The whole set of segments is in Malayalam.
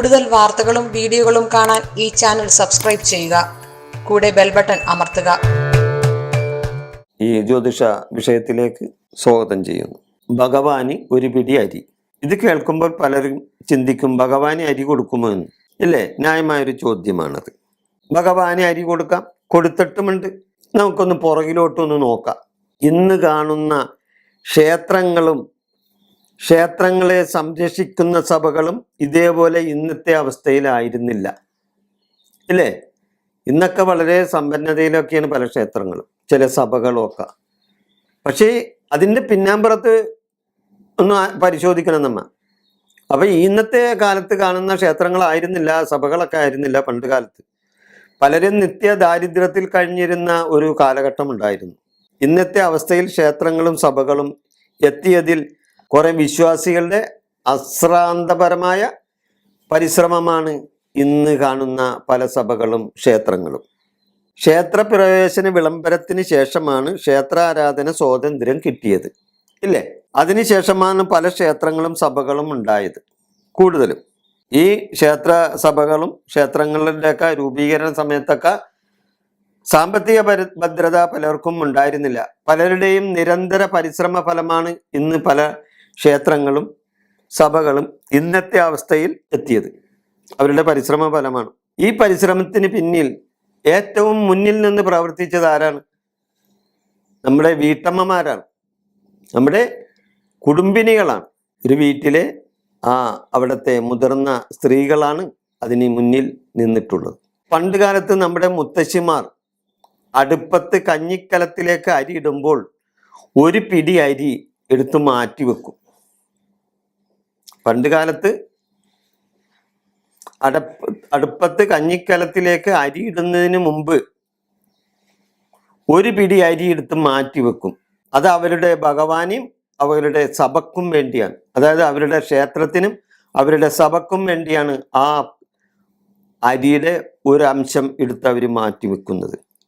കൂടുതൽ വാർത്തകളും വീഡിയോകളും കാണാൻ ഈ ചാനൽ സബ്സ്ക്രൈബ് ചെയ്യുക. കൂടെ ബെൽ ബട്ടൺ അമർത്തുക. ഈ ജ്യോതിഷ വിഷയത്തിലേക്ക് സ്വാഗതം ചെയ്യുന്നു. ഭഗവാന് ഒരു പിടി അരി. ഇത് കേൾക്കുമ്പോൾ പലരും ചിന്തിക്കും ഭഗവാന് അരി കൊടുക്കുമോ എന്ന്? ഇല്ലേ ന്യായമായൊരു ചോദ്യമാണത്. ഭഗവാന് അരി കൊടുക്കാം. കൊടുത്തിട്ടുമുണ്ട്. നമുക്കൊന്ന് പുറകിലോട്ടൊന്ന് നോക്കാം. ഇന്ന് കാണുന്ന ക്ഷേത്രങ്ങളും ക്ഷേത്രങ്ങളെ സംരക്ഷിക്കുന്ന സഭകളും ഇതേപോലെ ഇന്നത്തെ അവസ്ഥയിലായിരുന്നില്ല. ഇല്ലേ? ഇന്നൊക്കെ വളരെ സമ്പന്നതയിലൊക്കെയാണ് പല ക്ഷേത്രങ്ങളും ചില സഭകളും ഒക്കെ പക്ഷേ അതിന്റെ പിന്നാമ്പുറത്ത് ഒന്ന് പരിശോധിക്കണം നമ്മൾ അപ്പൊ ഇന്നത്തെ കാലത്ത് കാണുന്ന ക്ഷേത്രങ്ങളായിരുന്നില്ല സഭകളൊക്കെ ആയിരുന്നില്ല പണ്ട് കാലത്ത്. പലരും നിത്യ ദാരിദ്ര്യത്തിൽ കഴിഞ്ഞിരുന്ന ഒരു കാലഘട്ടം ഉണ്ടായിരുന്നു. ഇന്നത്തെ അവസ്ഥയിൽ ക്ഷേത്രങ്ങളും സഭകളും എത്തിയതിൽ കുറെ വിശ്വാസികളുടെ അശ്രാന്തപരമായ പരിശ്രമമാണ് ഇന്ന് കാണുന്ന പല സഭകളും ക്ഷേത്രങ്ങളും. ക്ഷേത്രപ്രവേശന വിളംബരത്തിന് ശേഷമാണ് ക്ഷേത്രാരാധന സ്വാതന്ത്ര്യം കിട്ടിയത്. ഇല്ലേ? അതിനുശേഷമാണ് പല ക്ഷേത്രങ്ങളും സഭകളും ഉണ്ടായത്. കൂടുതലും. ഈ ക്ഷേത്ര സഭകളും ക്ഷേത്രങ്ങളുടെയൊക്കെ രൂപീകരണ സമയത്തൊക്കെ സാമ്പത്തിക ഭദ്രത പലർക്കും ഉണ്ടായിരുന്നില്ല. പലരുടെയും നിരന്തര പരിശ്രമ ഫലമാണ് ഇന്ന് പല ക്ഷേത്രങ്ങളും സഭകളും ഇന്നത്തെ അവസ്ഥയിൽ എത്തിയത്. അവരുടെ പരിശ്രമ ഫലമാണ്. ഈ പരിശ്രമത്തിന് പിന്നിൽ ഏറ്റവും മുന്നിൽ നിന്ന് പ്രവർത്തിച്ചത് ആരാണ്? നമ്മുടെ വീട്ടമ്മമാരാണ്. നമ്മുടെ കുടുംബിനികളാണ്. ഒരു വീട്ടിലെ ആ അവിടുത്തെ മുതിർന്ന സ്ത്രീകളാണ് അതിന് മുന്നിൽ നിന്നിട്ടുള്ളത്. പണ്ട് കാലത്ത് നമ്മുടെ മുത്തശ്ശിമാർ അടുപ്പത്ത് കഞ്ഞിക്കലത്തിലേക്ക് അരി ഇടുമ്പോൾ ഒരു പിടി അരി എടുത്തു മാറ്റി വെക്കും. പണ്ട് കാലത്ത് അടപ്പ് അടുപ്പത്ത് കഞ്ഞിക്കലത്തിലേക്ക് അരി ഇടുന്നതിന് മുമ്പ് ഒരു പിടി അരി എടുത്ത് മാറ്റി വെക്കും. അത് അവരുടെ ഭഗവാനും അവരുടെ സഭക്കും വേണ്ടിയാണ്. അതായത് അവരുടെ ക്ഷേത്രത്തിനും അവരുടെ സഭക്കും വേണ്ടിയാണ് ആ അരിയുടെ ഒരു അംശം എടുത്ത് അവർ മാറ്റി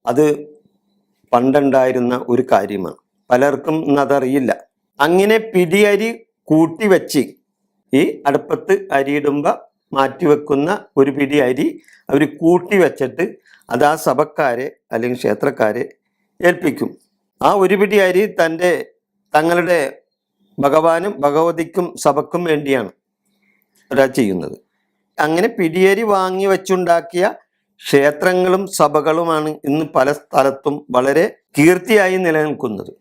അത് പണ്ടുണ്ടായിരുന്ന ഒരു കാര്യമാണ്. പലർക്കും ഇന്നതറിയില്ല അങ്ങനെ പിടിയരി കൂട്ടി വെച്ച് ഈ അടുപ്പത്ത് അരിയിടുമ്പോൾ മാറ്റിവെക്കുന്ന ഒരു പിടി അരി അവർ കൂട്ടി വെച്ചിട്ട് അത് ആ സഭക്കാരെ അല്ലെങ്കിൽ ക്ഷേത്രക്കാരെ ഏൽപ്പിക്കും. ആ ഒരു പിടി അരി തന്റെ തങ്ങളുടെ ഭഗവാനും ഭഗവതിക്കും സഭക്കും വേണ്ടിയാണ് ഒരാൾ ചെയ്യുന്നത്. അങ്ങനെ പിടിയരി വാങ്ങി വെച്ചുണ്ടാക്കിയ ക്ഷേത്രങ്ങളും സഭകളുമാണ് ഇന്ന് പല സ്ഥലത്തും വളരെ കീർത്തിയായി നിലനിൽക്കുന്നത്.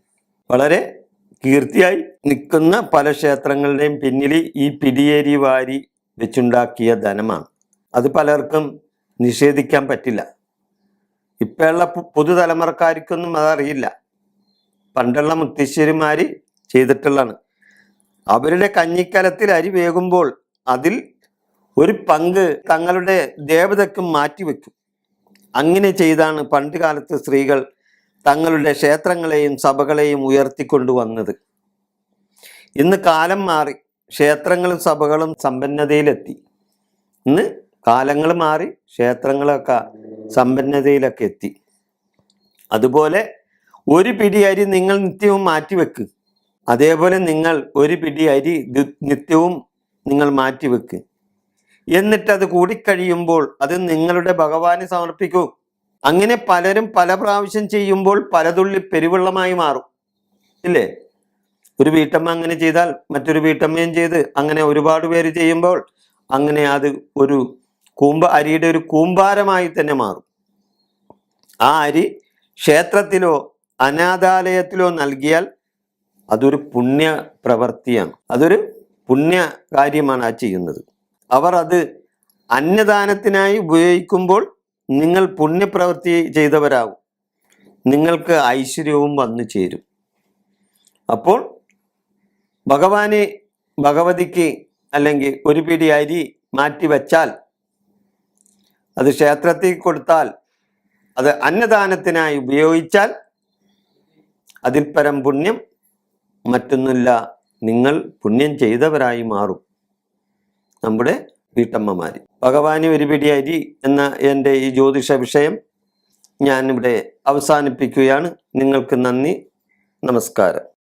വളരെ കീർത്തിയായി നിൽക്കുന്ന പല ക്ഷേത്രങ്ങളുടെയും പിന്നിൽ ഈ പിടിയേരി വാരി വെച്ചുണ്ടാക്കിയ ധനമാണ്. അത് പലർക്കും നിഷേധിക്കാൻ പറ്റില്ല. ഇപ്പോഴുള്ള പുതുതലമുറക്കാർക്കൊന്നും അതറിയില്ല. പണ്ടുള്ള മുത്തശ്ശേരിമാര് ചെയ്തിട്ടുള്ളതാണ്. അവരുടെ കഞ്ഞിക്കലത്തിൽ അരി വേകുമ്പോൾ അതിൽ ഒരു പങ്ക് തങ്ങളുടെ ദേവതയ്ക്കും മാറ്റിവെക്കും. അങ്ങനെ ചെയ്താണ് പണ്ട് കാലത്ത് സ്ത്രീകൾ തങ്ങളുടെ ക്ഷേത്രങ്ങളെയും സഭകളെയും ഉയർത്തിക്കൊണ്ടുവന്നത്. ഇന്ന് കാലം മാറി ക്ഷേത്രങ്ങളും സഭകളും സമ്പന്നതയിലെത്തി. ഇന്ന് കാലങ്ങൾ മാറി ക്ഷേത്രങ്ങളൊക്കെ സമ്പന്നതയിലൊക്കെ എത്തി. അതുപോലെ ഒരു പിടി അരി നിങ്ങൾ നിത്യവും മാറ്റിവെക്ക്. അതേപോലെ നിങ്ങൾ ഒരു പിടി അരി നിത്യവും നിങ്ങൾ മാറ്റിവെക്ക്. എന്നിട്ട് അത് കൂടിക്കഴിയുമ്പോൾ അത് നിങ്ങളുടെ ഭഗവാന് സമർപ്പിക്കൂ. അങ്ങനെ പലരും പല പ്രാവശ്യം ചെയ്യുമ്പോൾ പലതുള്ളി പെരുവെള്ളമായി മാറും. ഇല്ലേ? ഒരു വീട്ടമ്മ അങ്ങനെ ചെയ്താൽ മറ്റൊരു വീട്ടമ്മയും ചെയ്ത് അങ്ങനെ ഒരുപാട് പേര് ചെയ്യുമ്പോൾ അങ്ങനെ അത് ഒരു കൂമ്പ അരിയുടെ ഒരു കൂമ്പാരമായി തന്നെ മാറും. ആ അരി ക്ഷേത്രത്തിലോ അനാഥാലയത്തിലോ നൽകിയാൽ അതൊരു പുണ്യ പ്രവൃത്തിയാണ്. അതൊരു പുണ്യ കാര്യമാണ് ആ ചെയ്യുന്നത്. അവർ അത് അന്നദാനത്തിനായി ഉപയോഗിക്കുമ്പോൾ നിങ്ങൾ പുണ്യപ്രവൃത്തി ചെയ്തവരാകും നിങ്ങൾക്ക് ഐശ്വര്യവും വന്നു ചേരും. അപ്പോൾ ഭഗവാന് ഭഗവതിക്ക് അല്ലെങ്കിൽ ഒരു പിടി അരി മാറ്റി വച്ചാൽ അത് ക്ഷേത്രത്തിൽ കൊടുത്താൽ അത് അന്നദാനത്തിനായി ഉപയോഗിച്ചാൽ അതിൽ പരം പുണ്യം മറ്റൊന്നുമില്ല. നിങ്ങൾ പുണ്യം ചെയ്തവരായി മാറും. നമ്മുടെ വീട്ടമ്മമാർ ഭഗവാന് ഒരു പിടി അരി എന്ന എന്റെ ഈ ജ്യോതിഷ വിഷയം ഞാനിവിടെ അവസാനിപ്പിക്കുകയാണ്. നിങ്ങൾക്ക് നന്ദി. നമസ്കാരം.